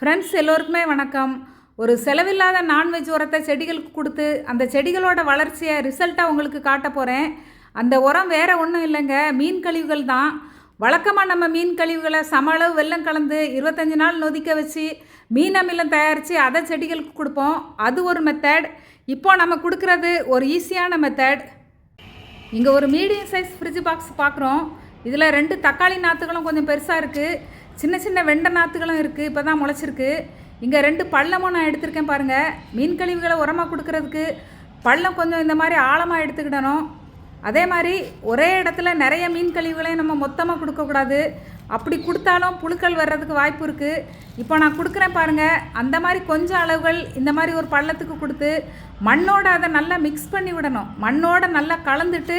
Friends எல்லோருக்குமே வணக்கம். ஒரு செலவில்லாத நான்வெஜ் உரத்தை செடிகளுக்கு கொடுத்து அந்த செடிகளோட வளர்ச்சியை ரிசல்ட்டாக உங்களுக்கு காட்ட போகிறேன் அந்த உரம் வேறு ஒன்றும் இல்லைங்க மீன் கழிவுகள் தான். வழக்கமாக நம்ம மீன் கழிவுகளை சம அளவு வெள்ளம் கலந்து இருபத்தஞ்சி நாள் நொதிக்க வச்சு மீன் அமிலம் தயாரித்து அதை செடிகளுக்கு கொடுப்போம். அது ஒரு மெத்தட் இப்போது நம்ம கொடுக்குறது ஒரு ஈஸியான மெத்தட் இங்கே ஒரு மீடியம் சைஸ் ஃப்ரிட்ஜ் பாக்ஸ் பார்க்குறோம் இதில் ரெண்டு தக்காளி நாற்றுகளும் கொஞ்சம் பெருசாக இருக்குது சின்ன சின்ன வெண்டை நாற்றுகளும் இருக்குது இப்போ தான் முளைச்சிருக்கு. இங்கே ரெண்டு பள்ளமும் நான் எடுத்திருக்கேன் பாருங்கள் மீன் கழிவுகளை உரமாக கொடுக்கறதுக்கு பள்ளம் கொஞ்சம் இந்த மாதிரி ஆழமாக எடுத்துக்கிடணும். அதே மாதிரி ஒரே இடத்துல நிறைய மீன் கழிவுகளையும் நம்ம மொத்தமாக கொடுக்கக்கூடாது. அப்படி கொடுத்தாலும் புழுக்கள் வர்றதுக்கு வாய்ப்பு இருக்குது இப்போ நான் கொடுக்குறேன் பாருங்கள் அந்த மாதிரி கொஞ்சம் அளவுகள் இந்த மாதிரி ஒரு பள்ளத்துக்கு கொடுத்து மண்ணோட அதை நல்லா மிக்ஸ் பண்ணி விடணும். மண்ணோட நல்லா கலந்துட்டு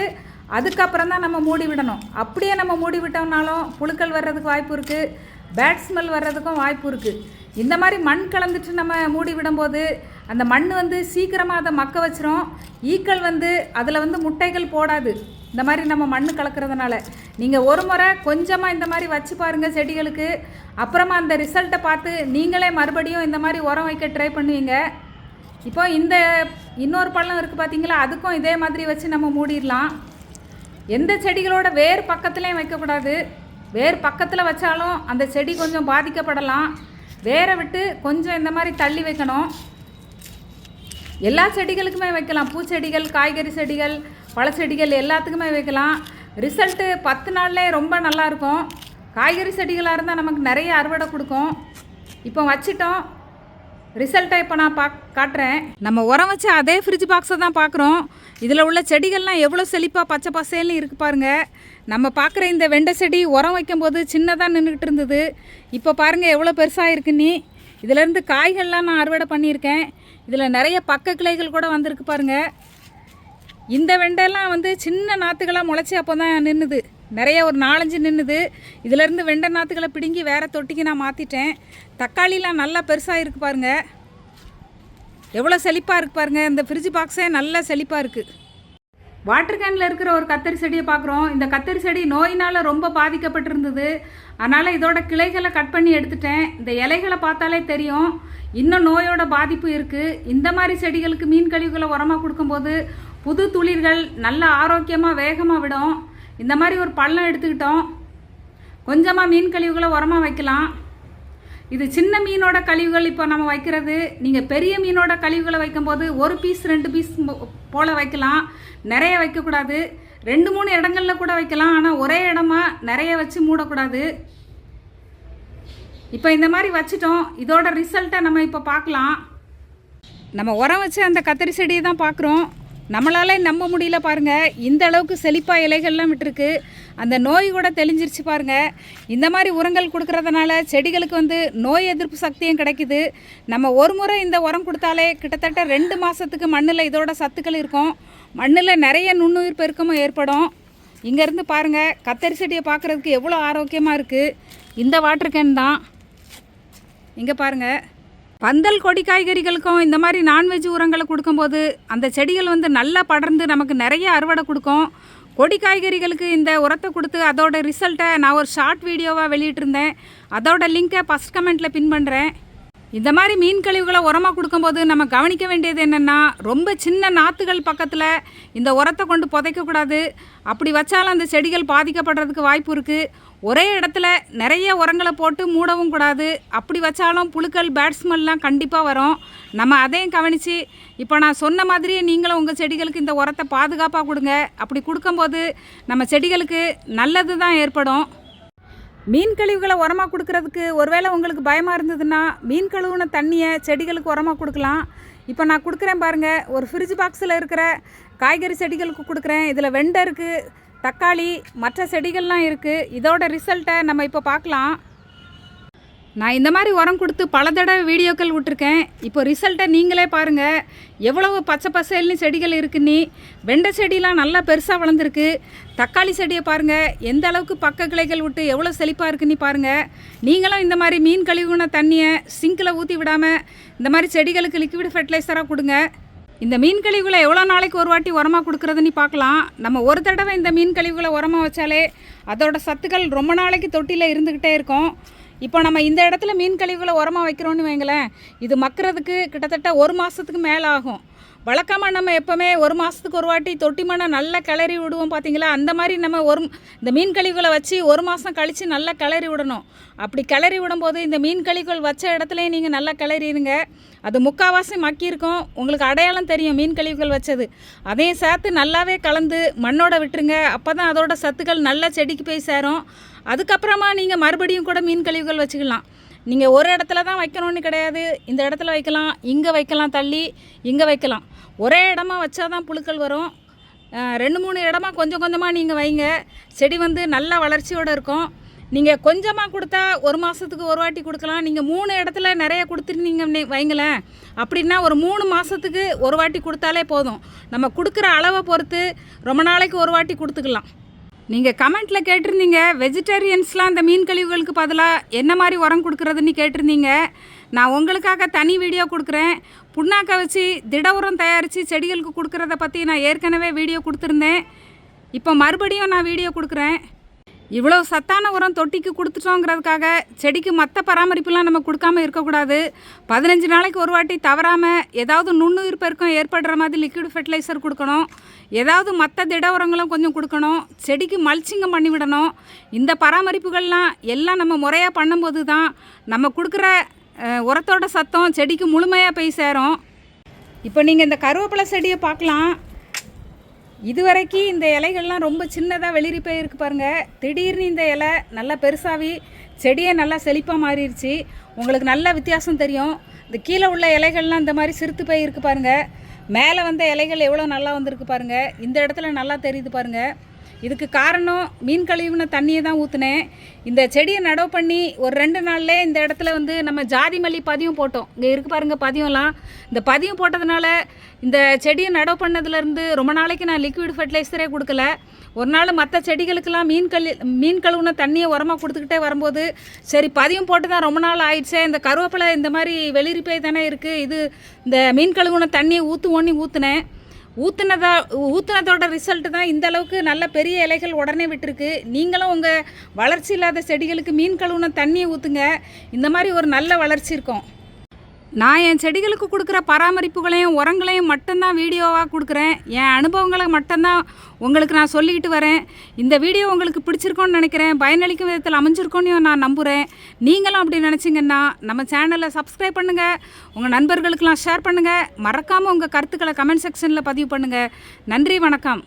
அதுக்கப்புறம் தான் நம்ம மூடி விடணும். அப்படியே நம்ம மூடி விட்டோம்னாலும் புழுக்கள் வர்றதுக்கு வாய்ப்பு இருக்குது பேட் ஸ்மெல் வர்றதுக்கும் வாய்ப்பு இருக்குது இந்த மாதிரி மண் கலந்துட்டு நம்ம மூடி விடும்போது அந்த மண் வந்து சீக்கிரமாக அதை மக்க வச்சிரும். ஈக்கள் வந்து அதில் வந்து முட்டைகள் போடாது. இந்த மாதிரி நம்ம மண் கலக்கிறதுனால. நீங்கள் ஒரு முறை கொஞ்சமாக இந்த மாதிரி வச்சு பாருங்கள் செடிகளுக்கு. அப்புறமா அந்த ரிசல்ட்டை பார்த்து நீங்களே மறுபடியும் இந்த மாதிரி உரம் வைக்க ட்ரை பண்ணுவீங்க. இப்போ இந்த இன்னொரு பழம் இருக்குது பார்த்தீங்களா அதுக்கும் இதே மாதிரி வச்சு நம்ம மூடிடலாம். எந்த செடிகளோட வேர் பக்கத்துலேயும் வைக்கக்கூடாது. வேர் பக்கத்தில் வச்சாலும் அந்த செடி கொஞ்சம் பாதிக்கப்படலாம். வேரை விட்டு கொஞ்சம் இந்த மாதிரி தள்ளி வைக்கணும். எல்லா செடிகளுக்குமே வைக்கலாம். பூச்செடிகள் காய்கறி செடிகள் பழச்செடிகள் எல்லாத்துக்குமே வைக்கலாம். ரிசல்ட்டு பத்து நாள்லேயே ரொம்ப நல்லாயிருக்கும் காய்கறி செடிகளாக இருந்தால் நமக்கு நிறைய அறுவடை கொடுக்கும். இப்போ வச்சிட்டோம். ரிசல்ட்டை இப்போ நான் பாக் காட்டுறேன். நம்ம உரம் வச்ச அதே ஃப்ரிட்ஜ் பாக்ஸை தான் பார்க்குறோம் இதில் உள்ள செடிகள்லாம் எவ்வளோ செழிப்பாக பச்சை பசேல்னு இருக்கு பாருங்க. நம்ம பார்க்குற இந்த வெண்டை செடி உரம் வைக்கும்போது சின்னதாக நின்றுக்கிட்டு இருந்தது. இப்போ பாருங்கள் எவ்வளோ பெருசாக இருக்குன்னு இதிலேருந்து காய்கள்லாம் நான் அறுவடை பண்ணியிருக்கேன். இதில் நிறைய பக்க கிளைகள் கூட வந்திருக்கு பாருங்கள் இந்த வெண்டைலாம் வந்து சின்ன நாற்றுகளாக முளைச்சி அப்போ தான் நின்றுது நிறைய ஒரு நாலஞ்சு நின்றுது இதிலேருந்து வெண்டை நாற்றுகளை பிடுங்கி வேறு தொட்டிக்கு நான் மாற்றிட்டேன் தக்காளிலாம் நல்லா பெருசாக இருக்குது பாருங்க. எவ்வளோ செழிப்பாக இருக்குது பாருங்க. இந்த ஃப்ரிட்ஜ் பாக்ஸே நல்லா செழிப்பாக இருக்குது வாட்டர் கேனில் இருக்கிற ஒரு கத்தரி செடியை பார்க்குறோம். இந்த கத்தரி செடி நோயினால் ரொம்ப பாதிக்கப்பட்டிருந்தது. அதனால் இதோட கிளைகளை கட் பண்ணி எடுத்துட்டேன். இந்த இலைகளை பார்த்தாலே தெரியும். இன்னும் நோயோட பாதிப்பு இருக்குது இந்த மாதிரி செடிகளுக்கு மீன் கழிவுகளை உரமாக கொடுக்கும்போது புது துளிர்கள் நல்ல ஆரோக்கியமாக வேகமாக விடும். இந்த மாதிரி ஒரு பள்ளம் எடுத்துக்கிட்டோம். கொஞ்சமாக மீன் கழிவுகளை உரமாக வைக்கலாம். இது சின்ன மீனோட கழிவுகள் இப்போ நம்ம வைக்கிறது. நீங்கள் பெரிய மீனோட கழிவுகளை வைக்கும்போது ஒரு பீஸ் ரெண்டு பீஸ் போல் வைக்கலாம். நிறைய வைக்கக்கூடாது. ரெண்டு மூணு இடங்கள்ல கூட வைக்கலாம். ஆனால் ஒரே இடமா நிறைய வச்சு மூடக்கூடாது. இப்போ இந்த மாதிரி வச்சிட்டோம். இதோட ரிசல்ட்டை நம்ம இப்போ பார்க்கலாம். நம்ம உரம் வச்சு அந்த கத்திரி செடியை தான் பார்க்குறோம். நம்மளால் நம்ப முடியல பாருங்க. இந்த அளவுக்கு செழிப்பாக இலைகள்லாம் விட்டுருக்கு. அந்த நோய் கூட தெளிஞ்சிருச்சு பாருங்க. இந்த மாதிரி உரங்கள் கொடுக்கறதுனால செடிகளுக்கு வந்து நோய் எதிர்ப்பு சக்தியும் கிடைக்குது. நம்ம ஒரு முறை இந்த உரம் கொடுத்தாலே கிட்டத்தட்ட ரெண்டு மாதத்துக்கு மண்ணில் இதோட சத்துக்கள் இருக்கும். மண்ணில் நிறைய நுண்ணுயிர் பெருக்கமும் ஏற்படும். இங்கேருந்து பாருங்கள் கத்தரி செடியை பார்க்குறதுக்கு எவ்வளோ ஆரோக்கியமாக இருக்குது இந்த வாட்டர் கேன் தான். இங்கே பாருங்கள் பந்தல் கொடி காய்கறிகளுக்கும் இந்த மாதிரி நான்வெஜ் உரங்களை கொடுக்கும்போது அந்த செடிகள் வந்து நல்லா படர்ந்து நமக்கு நிறைய அறுவடை கொடுக்கும். கொடி காய்கறிகளுக்கு இந்த உரத்தை கொடுத்து அதோட ரிசல்ட்டை நான் ஒரு ஷார்ட் வீடியோவாக வெளியிட்டிருந்தேன். அதோட லிங்க்கை ஃபஸ்ட் கமெண்ட்டில் பின் பண்ணுறேன் இந்த மாதிரி மீன் கழிவுகளை உரமாக கொடுக்கும்போது நம்ம கவனிக்க வேண்டியது என்னென்னா ரொம்ப சின்ன நாற்றுகள் பக்கத்தில் இந்த உரத்தை கொண்டு புதைக்கக்கூடாது அப்படி வச்சாலும் அந்த செடிகள் பாதிக்கப்படுறதுக்கு வாய்ப்பு இருக்குது ஒரே இடத்துல நிறைய உரங்களை போட்டு மூடவும் கூடாது. அப்படி வச்சாலும் புழுக்கள் பேட்ஸ்மெல்லாம் கண்டிப்பாக வரும். நம்ம அதையும் கவனித்து இப்போ நான் சொன்ன மாதிரியே நீங்களும் உங்கள் செடிகளுக்கு இந்த உரத்தை பாதுகாப்பாக கொடுங்க. அப்படி கொடுக்கும்போது நம்ம செடிகளுக்கு நல்லது தான் ஏற்படும். மீன் கழிவுகளை உரமாக கொடுக்கறதுக்கு ஒருவேளை உங்களுக்கு பயமாக இருந்ததுன்னா மீன் கழுவுன தண்ணியை செடிகளுக்கு உரமாக கொடுக்கலாம். இப்போ நான் கொடுக்குறேன் பாருங்கள் ஒரு ஃப்ரிட்ஜ் பாக்ஸில் இருக்கிற காய்கறி செடிகளுக்கு கொடுக்குறேன். இதில் வெண்டை இருக்குது தக்காளி மற்ற செடிகள்லாம் இருக்குது இதோட ரிசல்ட்டை நம்ம இப்போ பார்க்கலாம் நான் இந்த மாதிரி உரம் கொடுத்து பல தடவை வீடியோக்கள் விட்டுருக்கேன். இப்போ ரிசல்ட்டை நீங்களே பாருங்கள் எவ்வளவு பச்சை பசேல்னு செடிகள் இருக்குன்னு வெண்டை செடிலாம் நல்லா பெருசாக வளர்ந்துருக்கு. தக்காளி செடியை பாருங்கள் எந்த அளவுக்கு பக்க கிளைகள் விட்டு எவ்வளோ செழிப்பாக இருக்குன்னு பாருங்கள் நீங்களும் இந்த மாதிரி மீன் கழிவுன தண்ணியை சிங்கில் ஊற்றி விடாமல் இந்த மாதிரி செடிகளுக்கு லிக்விட் ஃபெர்டிலைசராக கொடுங்க. இந்த மீன் கழிவுகளை எவ்வளோ நாளைக்கு ஒரு வாட்டி உரமாக கொடுக்குறதுன்னு பார்க்கலாம். நம்ம ஒரு தடவை இந்த மீன் கழிவுகளை உரமாக வச்சாலே அதோட சத்துக்கள் ரொம்ப நாளைக்கு தொட்டியில் இருந்துக்கிட்டே இருக்கும். இப்போ நம்ம இந்த இடத்துல மீன் கழிவுகளை உரமாக வைக்கிறோன்னு வைங்களேன் இது மக்கிறதுக்கு கிட்டத்தட்ட ஒரு மாதத்துக்கு மேலே ஆகும். வழக்கமாக நம்ம எப்போவுமே ஒரு மாதத்துக்கு ஒரு வாட்டி தொட்டி மண்ணை நல்லா கிளறி விடுவோம் பார்த்தீங்களா அந்த மாதிரி நம்ம ஒரு இந்த மீன் கழிவுகளை வச்சு ஒரு மாதம் கழித்து நல்லா கிளறி விடணும். அப்படி கிளறி விடும்போது இந்த மீன் கழிவுகள் வச்ச இடத்துலையும் நீங்கள் நல்லா கிளறிடுங்க. அது முக்கால்வாசி மக்கியிருக்கும். உங்களுக்கு அடையாளம் தெரியும் மீன் கழிவுகள் வச்சது. அதையும் சேர்த்து நல்லாவே கலந்து மண்ணோட விட்டுருங்க. அப்போ தான் அதோட சத்துக்கள் நல்லா செடிக்கு போய் சேரும். அதுக்கப்புறமா நீங்கள் மறுபடியும் கூட மீன் கழிவுகள் வச்சுக்கலாம். நீங்கள் ஒரு இடத்துல தான் வைக்கணும்னு கிடையாது. இந்த இடத்துல வைக்கலாம் இங்கே வைக்கலாம் தள்ளி இங்கே வைக்கலாம். ஒரே இடமா வச்சா தான் புழுக்கள் வரும். ரெண்டு மூணு இடமா கொஞ்சம் கொஞ்சமாக நீங்கள் வைங்க. செடி வந்து நல்ல வளர்ச்சியோடு இருக்கும். நீங்கள் கொஞ்சமாக கொடுத்தா ஒரு மாதத்துக்கு ஒரு வாட்டி கொடுக்கலாம். நீங்கள் மூணு இடத்துல நிறைய கொடுத்துருந்தீங்க வைங்களேன். அப்படின்னா ஒரு மூணு மாதத்துக்கு ஒரு வாட்டி கொடுத்தாலே போதும். நம்ம கொடுக்குற அளவை பொறுத்து ரொம்ப நாளைக்கு ஒரு வாட்டி கொடுத்துக்கலாம். நீங்கள் கமெண்ட்டில் கேட்டிருந்தீங்க. வெஜிடேரியன்ஸ்லாம் அந்த மீன் கழிவுகளுக்கு பதிலாக என்ன மாதிரி உரம் கொடுக்குறதுன்னு கேட்டிருந்தீங்க. நான் உங்களுக்காக தனி வீடியோ கொடுக்குறேன். புண்ணாக்க வச்சு திட உரம் தயாரித்து செடிகளுக்கு கொடுக்குறத பற்றி நான் ஏற்கனவே வீடியோ கொடுத்துருந்தேன். இப்போ மறுபடியும் நான் வீடியோ கொடுக்குறேன். இவ்வளோ சத்தான உரம் தொட்டிக்கு கொடுத்துட்டோங்கிறதுக்காக செடிக்கு மற்ற பராமரிப்புலாம் நம்ம கொடுக்காம இருக்கக்கூடாது. பதினஞ்சு நாளைக்கு ஒரு வாட்டி தவறாமல் ஏதாவது நுண்ணுயிர் பெருக்கம் ஏற்படுற மாதிரி லிக்விட் ஃபெர்டிலைசர் கொடுக்கணும். ஏதாவது மற்ற திட உரங்களும் கொஞ்சம் கொடுக்கணும். செடிக்கு மல்ச்சிங்கம் பண்ணி விடணும். இந்த பராமரிப்புகள்லாம் எல்லாம் நம்ம முறையாக பண்ணும்போது தான் நம்ம கொடுக்குற உரத்தோட சத்தம் செடிக்கு முழுமையாக போய் சேரும். இப்போ நீங்கள் இந்த கருவேப்பிலை செடியை பார்க்கலாம். இதுவரைக்கும் இந்த இலைகள்லாம் ரொம்ப சின்னதாக வெளிரி போயிருக்கு பாருங்கள் திடீர்னு இந்த இலை நல்லா பெருசாகி செடியே நல்லா செழிப்பாக மாறிடுச்சு உங்களுக்கு நல்ல வித்தியாசம் தெரியும். இந்த கீழே உள்ள இலைகள்லாம் இந்த மாதிரி சிறுத்து போயிருக்கு பாருங்கள் மேலே வந்த இலைகள் எவ்வளோ நல்லா வந்திருக்கு பாருங்கள் இந்த இடத்துல நல்லா தெரியுது பாருங்கள் இதுக்கு காரணம் மீன் கழிவுன தண்ணியை தான் ஊற்றுனேன் இந்த செடியை நடவு பண்ணி ஒரு ரெண்டு நாள்லே இந்த இடத்துல வந்து நம்ம ஜாதி மல்லி பதியம் போட்டோம். இங்கே இருக்கு பாருங்கள் பதியம்லாம். இந்த பதியம் போட்டதுனால இந்த செடியை நடவு பண்ணதுலேருந்து ரொம்ப நாளைக்கு நான் லிக்விட் ஃபர்டிலைசரே கொடுக்கல. ஒரு நாள் மற்ற செடிகளுக்கெல்லாம் மீன் கழி மீன் கழுவுன தண்ணியை உரமாக கொடுத்துக்கிட்டே வரும்போது சரி பதியம் போட்டு தான் ரொம்ப நாள் ஆயிடுச்சே இந்த கருவேப்பிலை இந்த மாதிரி வெளியிருப்பே தானே இருக்குது இது இந்த மீன் கழுவுன தண்ணியை ஊற்றுவோன்னு ஊற்றுனேன் ஊற்றுனதா ஊற்றுனதோட ரிசல்ட்டு தான் இந்த அளவுக்கு நல்ல பெரிய இலைகள் உடனே விட்டுருக்கு. நீங்களும் உங்கள் வளர்ச்சி இல்லாத செடிகளுக்கு மீன் கழுவுன தண்ணியை ஊற்றுங்க இந்த மாதிரி ஒரு நல்ல வளர்ச்சி இருக்கும். நான் என் செடிகளுக்கு கொடுக்குற பராமரிப்புகளையும் உரங்களையும் மட்டும்தான் வீடியோவாக கொடுக்குறேன். என் அனுபவங்களை மட்டும்தான் உங்களுக்கு நான் சொல்லிக்கிட்டு வரேன். இந்த வீடியோ உங்களுக்கு பிடிச்சிருக்கோன்னு நினைக்கிறேன். பயனளிக்கும் விதத்தில் அமைஞ்சிருக்கோன்னு நான் நம்புகிறேன் நீங்களும் அப்படி நினச்சிங்கன்னா நம்ம சேனலை சப்ஸ்கிரைப் பண்ணுங்கள் உங்கள் நண்பர்களுக்கெல்லாம் ஷேர் பண்ணுங்கள் மறக்காமல் உங்கள் கருத்துக்களை கமெண்ட் செக்ஷனில் பதிவு பண்ணுங்கள் நன்றி வணக்கம்.